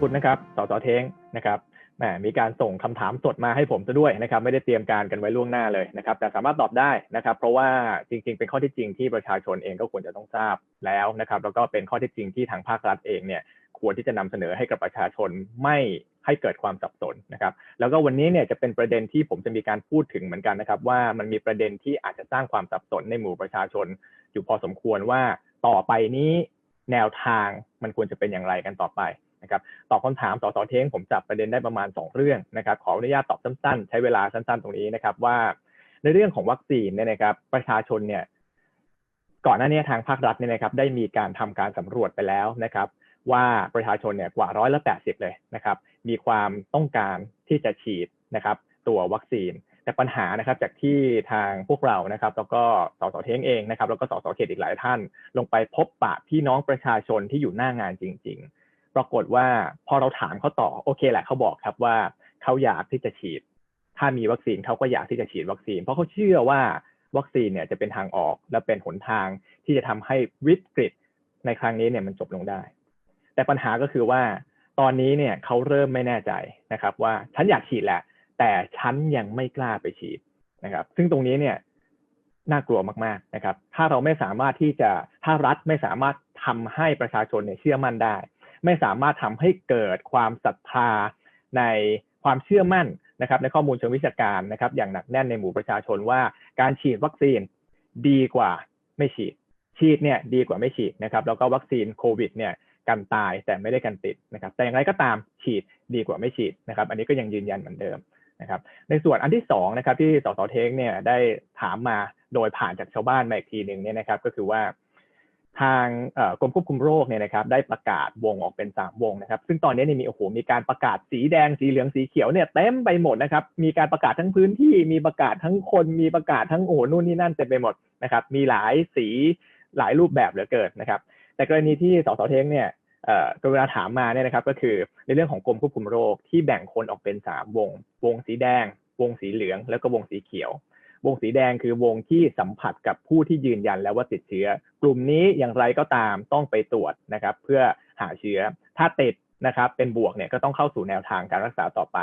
คุณนะครับสสเท้งนะครับแหมมีการส่งคำถามสดมาให้ผมซะด้วยนะครับ ไม่ได้เตรียมการกันไว้ล่วงหน้าเลยนะครับ แต่สามารถตอบได้นะครับ เพราะว่าจริง ๆ เป็นข้อที่จริงที่ประชาชนเองก็ควรจะต้องทราบแล้วนะครับ แล้วก็เป็นข้อที่จริงที่ทางภาครัฐเองเนี่ยควรที่จะนำเสนอให้กับประชาชนไม่ให้เกิดความสับสนนะครับ แล้วก็วันนี้เนี่ยจะเป็นประเด็นที่ผมจะมีการพูดถึงเหมือนกันนะครับ ว่ามันมีประเด็นที่อาจจะสร้างความสับสนในหมู่ประชาชน อยู่พอสมควรว่าต่อไปนี้แนวทางมันควรจะเป็นอย่างไรกันต่อไป นะครับตอบคำถามสสเท้งผมจับประเด็นได้ประมาณ 2 เรื่องนะครับขออนุญาตตอบสั้นๆ ใช้เวลาสั้นๆ ตรงนี้นะครับว่า ในเรื่องของวัคซีนเนี่ยนะครับประชาชนเนี่ยก่อนหน้านี้ทางภาครัฐเนี่ยนะครับได้มีการทำการสำรวจไปแล้วนะครับ ว่าประชาชนเนี่ยกว่าร้อยละแปดสิบเลยนะครับ มีความต้องการที่จะฉีดนะครับ ตัววัคซีน แต่ปัญหานะครับจากที่ทางพวกเรานะครับ แล้วก็สสเท้งเองนะครับ แล้วก็สสเขตอีกหลายท่าน ลงไปพบปะพี่น้องประชาชนที่อยู่หน้างานจริง ๆ ปรากฏว่าพอเราถามเขาต่อโอเคแหละเขาบอกครับว่าเขาอยากที่จะฉีด ถ้ามีวัคซีนเขาก็อยากที่จะฉีดวัคซีน เพราะเขาเชื่อว่าวัคซีนเนี่ยจะเป็นทางออกและเป็นหนทางที่จะทำให้วิกฤตในครั้งนี้เนี่ยมันจบลงได้ แต่ปัญหาก็คือว่าตอนนี้เนี่ยเขาเริ่มไม่แน่ใจนะครับ ว่าฉันอยากฉีดแหละ แต่ฉันยังไม่กล้าไปฉีดนะครับ ซึ่งตรงนี้เนี่ยน่ากลัวมากๆนะครับ ถ้าเราไม่สามารถที่จะถ้ารัฐไม่สามารถทำให้ประชาชนเนี่ยเชื่อมั่นได้ ไม่สามารถทำให้เกิดความศรัทธาในความเชื่อมั่นนะครับในข้อมูลเชิงวิชาการนะครับอย่างหนักแน่นในหมู่ประชาชนว่าการฉีดวัคซีนดีกว่าไม่ฉีด ฉีดเนี่ยดีกว่าไม่ฉีดนะครับแล้วก็วัคซีนโควิดเนี่ยกันตายแต่ไม่ได้กันติดนะครับแต่อย่างไรก็ตามฉีดดีกว่าไม่ฉีดนะครับอันนี้ก็ยังยืนยันเหมือนเดิมนะครับในส่วนอันที่2นะครับที่สสเทงเนี่ยได้ถามมาโดยผ่านจากชาวบ้านมาอีกทีหนึ่งเนี่ยนะครับก็คือว่า ทางกรมควบคุมโรคเนี่ยนะครับได้ประกาศวงออกเป็น 3 วงนะครับ ซึ่งตอนนี้นี่มีโอ้โหมีการประกาศสีแดงสีเหลืองสีเขียวเนี่ยเต็มไปหมดนะครับ มีการประกาศทั้งพื้นที่มีประกาศทั้งคนมีประกาศทั้งโอ้โหนู่นนี่นั่นเต็มไปหมดนะครับ มีหลายสีหลายรูปแบบเหลือเกินนะครับ แต่กรณีที่สสเทงเนี่ยกรุณาถามมาเนี่ยนะครับ ก็คือในเรื่องของกรมควบคุมโรคที่แบ่งคนออกเป็น 3 วง วงสีแดง วงสีเหลือง แล้วก็วงสีเขียว วงสีแดงคือวงที่สัมผัสกับผู้ที่ยืนยันแล้วว่าติดเชื้อ กลุ่มนี้อย่างไรก็ตามต้องไปตรวจนะครับ เพื่อหาเชื้อ ถ้าติดนะครับ เป็นบวกเนี่ยก็ต้องเข้าสู่แนวทางการรักษาต่อไป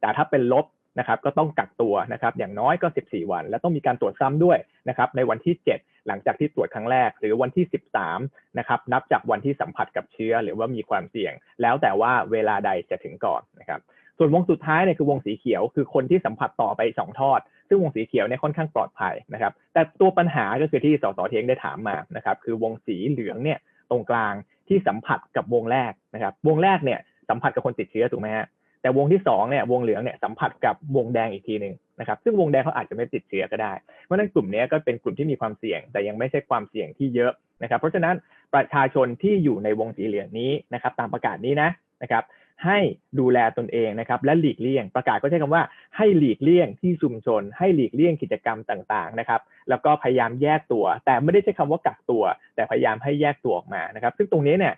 แต่ถ้าเป็นลบนะครับ ก็ต้องกักตัวนะครับ อย่างน้อยก็ 14 วัน และต้องมีการตรวจซ้ำด้วยนะครับ ในวันที่ 7 หลังจากที่ตรวจครั้งแรก หรือวันที่ 13 นะครับ นับจากวันที่สัมผัสกับเชื้อ หรือว่ามีความเสี่ยง แล้วแต่ว่าเวลาใดจะถึงก่อนนะครับ ส่วนวงสุดท้ายเนี่ยคือวงสีเขียว คือคนที่สัมผัสต่อไป2ทอด ซึ่งวงสีเขียวเนี่ยค่อนข้างปลอดภัยนะครับ แต่ตัวปัญหาก็คือที่สสเทงได้ถามมานะครับ คือวงสีเหลืองเนี่ยตรงกลางที่สัมผัสกับวงแรกนะครับ วงแรกเนี่ยสัมผัสกับคนติดเชื้อถูกไหมฮะแต่วงที่2เนี่ยวงเหลืองเนี่ยสัมผัสกับวงแดงอีกทีหนึ่งนะครับ ซึ่งวงแดงเขาอาจจะไม่ติดเชื้อก็ได้ เพราะฉะนั้นกลุ่มนี้ก็เป็นกลุ่มที่มีความเสี่ยง แต่ยังไม่ใช่ความเสี่ยงที่เยอะนะครับ เพราะฉะนั้นประชาชนที่อยู่ในวงสีเหลืองนี้นะครับ ตามประกาศนี้นะนะครับ ให้ดูแลตนเองนะครับและหลีกเลี่ยง ประกาศก็ใช้คำว่าให้หลีกเลี่ยงที่ชุมชน ให้หลีกเลี่ยงกิจกรรมต่างๆนะครับแล้วก็พยายามแยกตัว แต่ไม่ได้ใช้คำว่ากักตัว แต่พยายามให้แยกตัวออกมานะครับซึ่งตรงนี้เนี่ย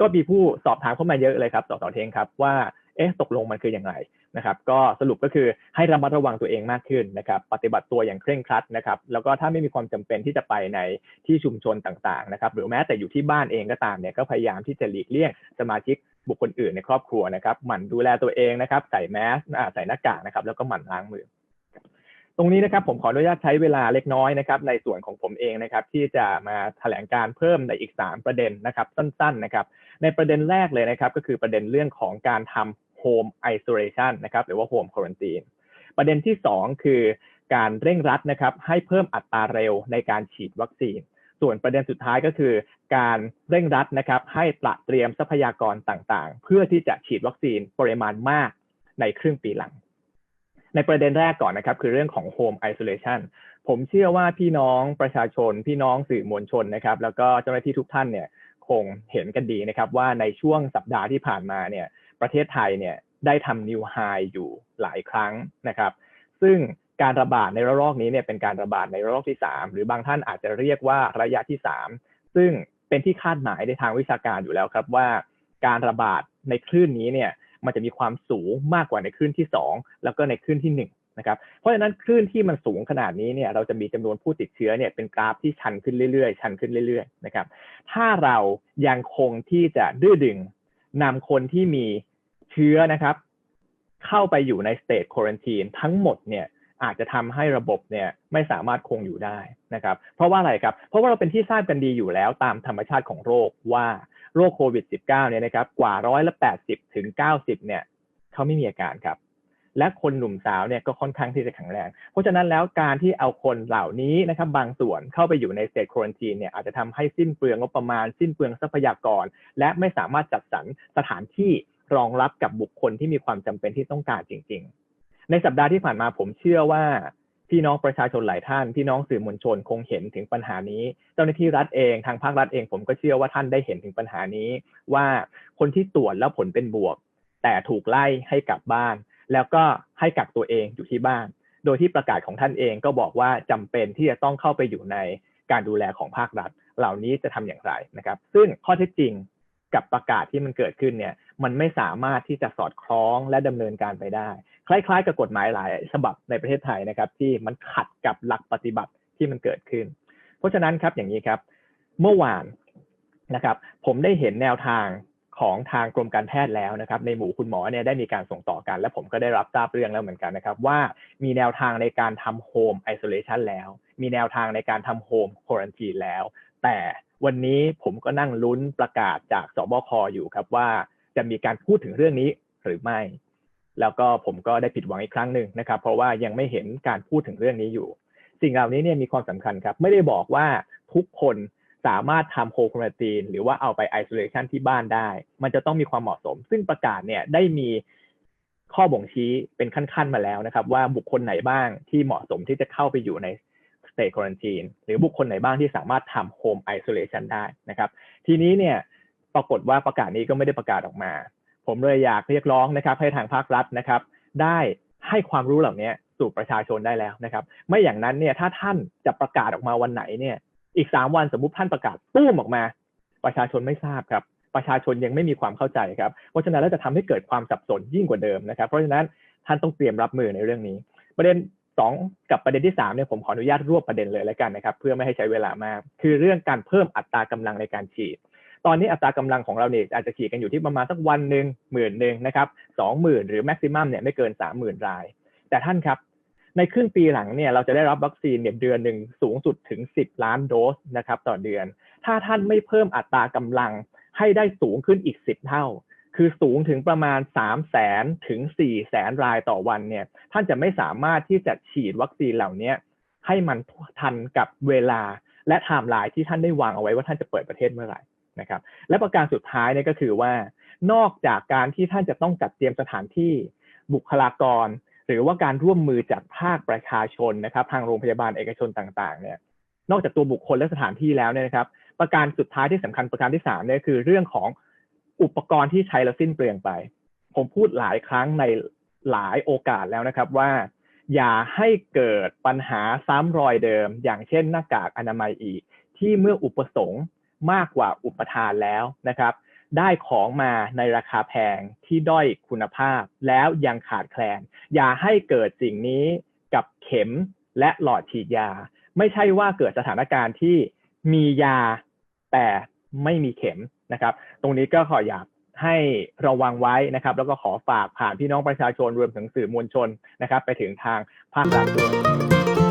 ก็มีผู้สอบถามเข้ามาเยอะเลยครับสสเทงครับว่าเอ๊ะตกลงมันคืออย่างไรนะครับก็สรุปก็คือให้ระมัดระวังตัวเองมากขึ้นนะครับปฏิบัติตัวอย่างเคร่งครัดนะครับแล้วก็ถ้าไม่มีความจำเป็นที่จะไปในที่ชุมชนต่างๆนะครับหรือแม้แต่อยู่ที่บ้านเองก็ตามเนี่ยก็พยายามที่จะหลีกเลี่ยงสมาชิก บุคคลอื่นในครอบครัวนะครับ หมั่นดูแลตัวเองนะครับ ใส่แมสใส่หน้ากากนะครับ แล้วก็หมั่นล้างมือ ตรงนี้นะครับผมขออนุญาตใช้เวลาเล็กน้อยนะครับ ในส่วนของผมเองนะครับ ที่จะมาแถลงการเพิ่มในอีก 3 ประเด็นนะครับ สั้น ๆนะครับ ในประเด็นแรกเลยนะครับ ก็คือประเด็นเรื่องของการทำ home isolation นะครับ หรือว่า home quarantine ประเด็นที่ 2 คือการเร่งรัดนะครับ ให้เพิ่มอัตราเร็วในการฉีดวัคซีน ส่วนประเด็นสุดท้ายก็คือการเร่งรัดนะครับให้ตระเตรียมทรัพยากรต่างๆ เพื่อที่จะฉีดวัคซีนปริมาณมากในครึ่งปีหลัง ในประเด็นแรกก่อนนะครับ คือเรื่องของ home isolation ผมเชื่อว่าพี่น้องประชาชน พี่น้องสื่อมวลชนนะครับ แล้วก็เจ้าหน้าที่ทุกท่านเนี่ยคงเห็นกันดีนะครับ ว่าในช่วงสัปดาห์ที่ผ่านมาเนี่ยประเทศไทยเนี่ยได้ทำนิวไฮอยู่หลายครั้งนะครับ ซึ่ง การระบาดในระลอกนี้เนี่ยเป็นการระบาดในระลอกที่ 3 หรือบางท่านอาจจะเรียกว่าระยะที่ 3 ซึ่งเป็นที่คาดหมายในทางวิชาการอยู่แล้วครับว่า การระบาดในคลื่นนี้เนี่ยมันจะมีความสูงมากกว่าในคลื่นที่ 2 แล้วก็ในคลื่นที่ 1 นะครับ เพราะฉะนั้นคลื่นที่มันสูงขนาดนี้เนี่ยเราจะมีจำนวนผู้ติดเชื้อเนี่ยเป็นกราฟที่ชันขึ้นเรื่อยๆ ชันขึ้นเรื่อยๆนะครับ ถ้าเรายังคงที่จะดื้อดึงนำคนที่มีเชื้อนะครับ เข้าไปอยู่ในสเตทควอนตีนทั้งหมดเนี่ย อาจจะทำให้ระบบเนี่ยไม่สามารถคงอยู่ได้นะครับ เพราะว่าอะไรครับ เพราะว่าเราเป็นที่ทราบกันดีอยู่แล้วตามธรรมชาติของโรคว่าโรคโควิด -19 เนี่ยนะครับกว่าร้อยละ80ถึง90เนี่ยเขาไม่มีอาการครับ และคนหนุ่มสาวเนี่ยก็ค่อนข้างที่จะแข็งแรง เพราะฉะนั้นแล้วการที่เอาคนเหล่านี้นะครับบางส่วนเข้าไปอยู่ในสเตทควอนตีนเนี่ยอาจจะทำให้สิ้นเปลืองงบประมาณ สิ้นเปลืองทรัพยากร และไม่สามารถจัดสรรสถานที่รองรับกับบุคคลที่มีความจำเป็นที่ต้องการจริง ๆ ในสัปดาห์ที่ผ่านมาผมเชื่อว่าพี่น้องประชาชนหลายท่าน พี่น้องสื่อมวลชนคงเห็นถึงปัญหานี้ เจ้าหน้าที่รัฐเองทางภาครัฐเองผมก็เชื่อว่าท่านได้เห็นถึงปัญหานี้ ว่าคนที่ตรวจแล้วผลเป็นบวก แต่ถูกไล่ให้กลับบ้าน แล้วก็ให้กักตัวเองอยู่ที่บ้าน โดยที่ประกาศของท่านเองก็บอกว่าจำเป็นที่จะต้องเข้าไปอยู่ในการดูแลของภาครัฐ เหล่านี้จะทำอย่างไรนะครับ ซึ่งข้อเท็จจริงกับประกาศที่มันเกิดขึ้นเนี่ยมันไม่สามารถที่จะสอดคล้องและดำเนินการไปได้ คล้ายๆ กับกฎหมายหลายฉบับในประเทศไทยนะครับ ที่มันขัดกับหลักปฏิบัติที่มันเกิดขึ้น เพราะฉะนั้นครับอย่างนี้ครับ เมื่อวานนะครับ ผมได้เห็นแนวทางของทางกรมการแพทย์แล้วนะครับ ในหมู่คุณหมอเนี่ยได้มีการส่งต่อกัน และผมก็ได้รับทราบเรื่องแล้วเหมือนกันนะครับ ว่ามีแนวทางในการทำโฮมไอโซเลชันแล้ว มีแนวทางในการทำโฮมควอนตีแล้ว แต่วันนี้ผมก็นั่งลุ้นประกาศจากสบคอยู่ครับว่าจะมีการพูดถึงเรื่องนี้หรือไม่ แล้วก็ผมก็ได้ผิดหวังอีกครั้งหนึ่งนะครับ เพราะว่ายังไม่เห็นการพูดถึงเรื่องนี้อยู่ สิ่งเหล่านี้เนี่ยมีความสำคัญครับ ไม่ได้บอกว่าทุกคนสามารถทำโคควอนตีนหรือว่าเอาไปไอโซเลชันที่บ้านได้ มันจะต้องมีความเหมาะสม ซึ่งประกาศเนี่ยได้มีข้อบ่งชี้เป็นขั้นๆมาแล้วนะครับ ว่าบุคคลไหนบ้างที่เหมาะสมที่จะเข้าไปอยู่ในสเตทควอนตีนหรือบุคคลไหนบ้างที่สามารถทำโฮมไอโซเลชันได้นะครับ ทีนี้เนี่ยปรากฏว่าประกาศนี้ก็ไม่ได้ประกาศออกมา ผมเลยอยากเรียกร้องนะครับ ให้ทางภาครัฐนะครับ ได้ให้ความรู้เหล่านี้สู่ประชาชนได้แล้วนะครับ ไม่อย่างนั้นเนี่ยถ้าท่านจะประกาศออกมาวันไหนเนี่ย อีกสามวันสมมุติท่านประกาศตู้มออกมา ประชาชนไม่ทราบครับประชาชนยังไม่มีความเข้าใจครับเพราะฉะนั้นแล้วจะทำให้เกิดความสับสนยิ่งกว่าเดิมนะครับ เพราะฉะนั้นท่านต้องเตรียมรับมือในเรื่องนี้ ประเด็นสองกับประเด็นที่สามเนี่ยผมขออนุญาตรวบประเด็นเลยแล้วกันนะครับ เพื่อไม่ให้ใช้เวลามาก คือเรื่องการเพิ่มอัตรากำลังในการฉีด ตอนนี้อัตรากำลังของเราเนี่ยอาจจะฉีดกันอยู่ที่ประมาณสักวันหนึ่งหมื่นหนึ่งนะครับสองหมื่นหรือแม็กซิมัมเนี่ยไม่เกินสามหมื่นราย แต่ท่านครับ ในครึ่งปีหลังเนี่ยเราจะได้รับวัคซีนเนี่ยเดือนหนึ่งสูงสุดถึง 10 ล้านโดสนะครับต่อเดือน ถ้าท่านไม่เพิ่มอัตรากำลังให้ได้สูงขึ้นอีก 10 เท่า คือสูงถึงประมาณ 3 0 0แสนถึง4 0 0แสนรายต่อวันเนี่ยท่านจะไม่สามารถที่จะฉีดวัคซีนเหล่านี้ให้มันทันกับเวลาและไทม์ไลน์ที่ท่านได้วางเอาไว้ว่าท่านจะเปิดประเทศเมื่อไหร่ นะครับ และประการสุดท้ายเนี่ยก็คือว่า นอกจากการที่ท่านจะต้องจัดเตรียมสถานที่บุคลากร หรือว่าการร่วมมือจากภาคประชาชนนะครับ ทางโรงพยาบาลเอกชนต่างๆ เนี่ย นอกจากตัวบุคคลและสถานที่แล้วเนี่ยนะครับ ประการสุดท้ายที่สำคัญประการที่สามเนี่ยคือเรื่องของอุปกรณ์ที่ใช้แล้วสิ้นเปลืองไป ผมพูดหลายครั้งในหลายโอกาสแล้วนะครับว่า อย่าให้เกิดปัญหาซ้ำรอยเดิม อย่างเช่นหน้ากากอนามัยอีก ที่เมื่ออุปสงค์ มากกว่าอุปทานแล้วนะครับ ได้ของมาในราคาแพงที่ด้อยคุณภาพ แล้วยังขาดแคลน อย่าให้เกิดสิ่งนี้กับเข็มและหลอดฉีดยา ไม่ใช่ว่าเกิดสถานการณ์ที่มียาแต่ไม่มีเข็มนะครับ ตรงนี้ก็ขออยากให้ระวังไว้นะครับ แล้วก็ขอฝากผ่านพี่น้องประชาชนรวมถึงสื่อมวลชนนะครับ ไปถึงทางภาครัฐด้วย